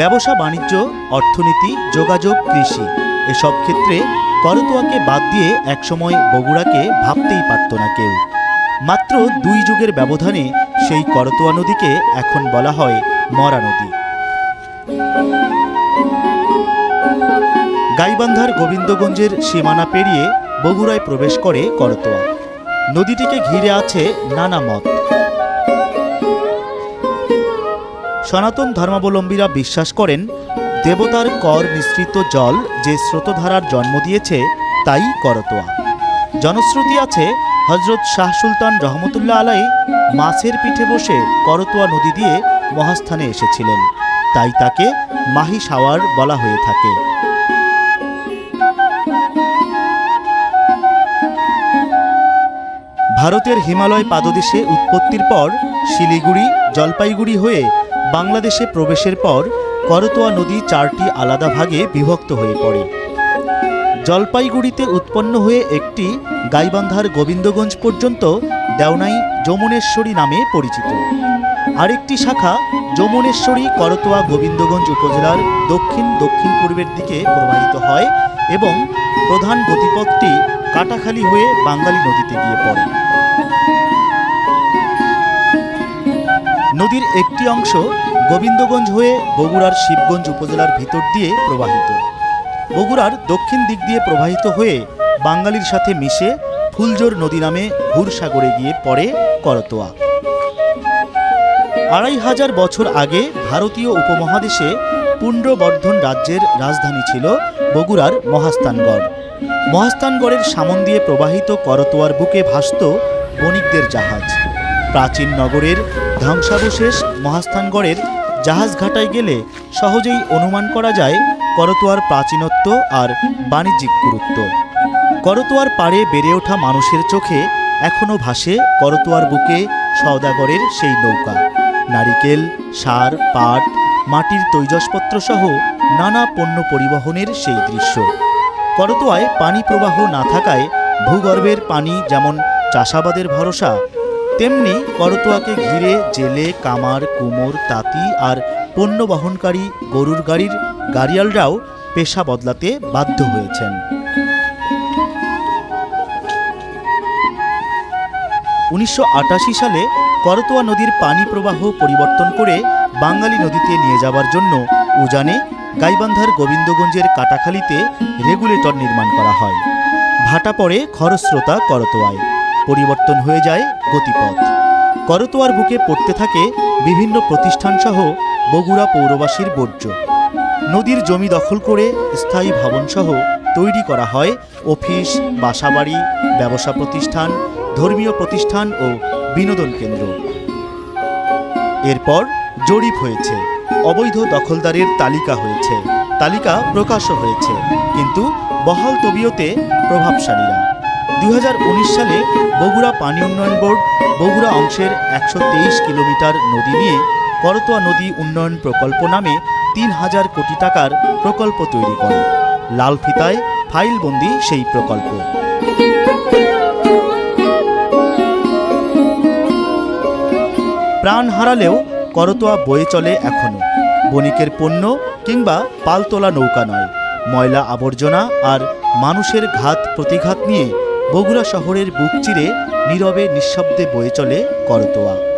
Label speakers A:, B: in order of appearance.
A: ব্যবসা, বাণিজ্য, অর্থনীতি, যোগাযোগ, কৃষি এসব ক্ষেত্রে করতোয়াকে বাদ দিয়ে একসময় বগুড়াকে ভাবতেই পারত না কেউ। মাত্র দুই যুগের ব্যবধানে সেই করতোয়া নদীকে এখন বলা হয় মরা নদী। গাইবান্ধার গোবিন্দগঞ্জের সীমানা পেরিয়ে বগুড়ায় প্রবেশ করে করতোয়া। নদীটিকে ঘিরে আছে নানা মত। সনাতন ধর্মাবলম্বীরা বিশ্বাস করেন, দেবতার কর মিশ্রিত জল যে স্রোতধারার জন্ম দিয়েছে, তাই করতোয়া। জনশ্রুতি আছে, হজরত শাহ সুলতান রহমতুল্লাহ আলাই মাছের পিঠে বসে করতোয়া নদী দিয়ে মহাস্থানে এসেছিলেন। তাই তাকে মাহি সাওয়ার বলা হয়ে থাকে। ভারতের হিমালয় পাদদেশে উৎপত্তির পর শিলিগুড়ি, জলপাইগুড়ি হয়ে বাংলাদেশে প্রবেশের পর করতোয়া নদী চারটি আলাদা ভাগে বিভক্ত হয়ে পড়ে। জলপাইগুড়িতে উৎপন্ন হয়ে একটি গাইবান্ধার গোবিন্দগঞ্জ পর্যন্ত দেওনাই যমুনেশ্বরী নামে পরিচিত। আরেকটি শাখা যমুনেশ্বরী করতোয়া গোবিন্দগঞ্জ উপজেলার দক্ষিণ দক্ষিণ পূর্বের দিকে প্রবাহিত হয় এবং প্রধান গতিপথটি কাটাখালী হয়ে বাঙ্গালী নদীতে গিয়ে পড়ে। নদীর একটি অংশ গোবিন্দগঞ্জ হয়ে বগুড়ার শিবগঞ্জ উপজেলার ভিতর দিয়ে প্রবাহিত। বগুড়ার দক্ষিণ দিক দিয়ে প্রবাহিত হয়ে বাঙালির সাথে মিশে ফুলজোর নদী নামে হুরসাগরে গিয়ে পড়ে করতোয়া। আড়াই হাজার বছর আগে ভারতীয় উপমহাদেশে পুণ্ড্রবর্ধন রাজ্যের রাজধানী ছিল বগুড়ার মহাস্থানগড়। মহাস্থানগড়ের সামন দিয়ে প্রবাহিত করতোয়ার বুকে ভাসত বণিকদের জাহাজ। প্রাচীন নগরের ধ্বংসাবশেষ মহাস্থানগড়ের জাহাজ ঘাটায় গেলে সহজেই অনুমান করা যায় করতোয়ার প্রাচীনত্ব আর বাণিজ্যিক গুরুত্ব। করতোয়ার পাড়ে বেড়ে ওঠা মানুষের চোখে এখনও ভাসে করতোয়ার বুকে সওদাগরের সেই নৌকা। নারিকেল, সার, পাট, মাটির তৈজসপত্র সহ নানা পণ্য পরিবহনের সেই দৃশ্য। করতোয়ায় পানি প্রবাহ না থাকায় ভূগর্ভের পানি যেমন চাষাবাদের ভরসা তেমনি করতোয়াকে ঘিরে জেলে, কামার, কুমোর, তাঁতি আর পণ্য বহনকারী গরুর গাড়ির গাড়িয়ালরাও পেশা বদলাতে বাধ্য হয়েছেন। উনিশশো আটাশি সালে করতোয়া নদীর পানি প্রবাহ পরিবর্তন করে বাঙালি নদীতে নিয়ে যাওয়ার জন্য উজানে গাইবান্ধার গোবিন্দগঞ্জের কাটাখালীতে রেগুলেটর নির্মাণ করা হয়। ভাটা পড়ে খরস্রোতা করতোয়ায়। পরিবর্তন হয়ে যায় গতিপথ। করতোয়ার বুকে পড়তে থাকে বিভিন্ন প্রতিষ্ঠানসহ বগুড়া পৌরবাসীর বর্জ্য। নদীর জমি দখল করে স্থায়ী ভবনসহ তৈরি করা হয় অফিস, বাসাবাড়ি, ব্যবসা প্রতিষ্ঠান, ধর্মীয় প্রতিষ্ঠান ও বিনোদন কেন্দ্র। এরপর জরিপ হয়েছে। অবৈধ দখলদারের তালিকা হয়েছে। তালিকা প্রকাশও হয়েছে। কিন্তু বহাল তবিয়তে প্রভাবশালীরা। দু হাজার উনিশ সালে বগুড়া পানি উন্নয়ন বোর্ড বগুড়া অংশের একশো তেইশ কিলোমিটার নদী নিয়ে করতোয়া নদী উন্নয়ন প্রকল্প নামে তিন হাজার কোটি টাকার প্রকল্প তৈরি করে। লাল ফিতায় ফাইলবন্দি সেই প্রকল্প। প্রাণ হারালেও করতোয়া বয়ে চলে এখনও। বণিকের পণ্য কিংবা পালতোলা নৌকা নয়। ময়লা আবর্জনা আর মানুষের ঘাত প্রতিঘাত নিয়ে বগুড়া শহরের বুক চিরে নীরবে নিঃশব্দে বয়ে চলে করতোয়া।